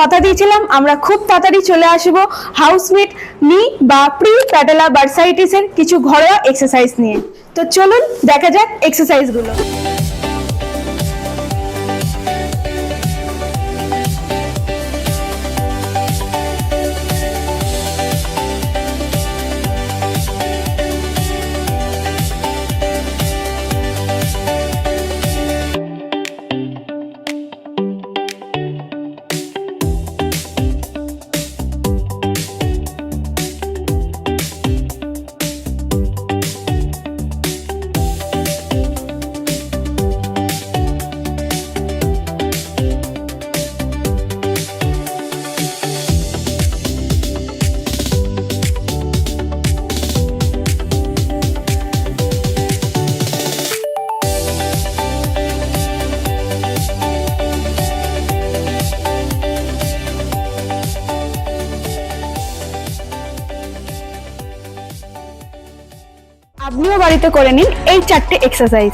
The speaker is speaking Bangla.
কথা দিয়েছিলাম, আমরা খুব তাড়াতাড়ি চলে আসব। হাউসমেট নি বা প্রি প্যাটেলা বার্সাইটিসের কিছু ঘরোয়া এক্সারসাইজ নিয়ে। তো চলুন, দেখা যাক এক্সারসাইজগুলো আপনিও বাড়িতে করে নিন এই চারটে এক্সারসাইজ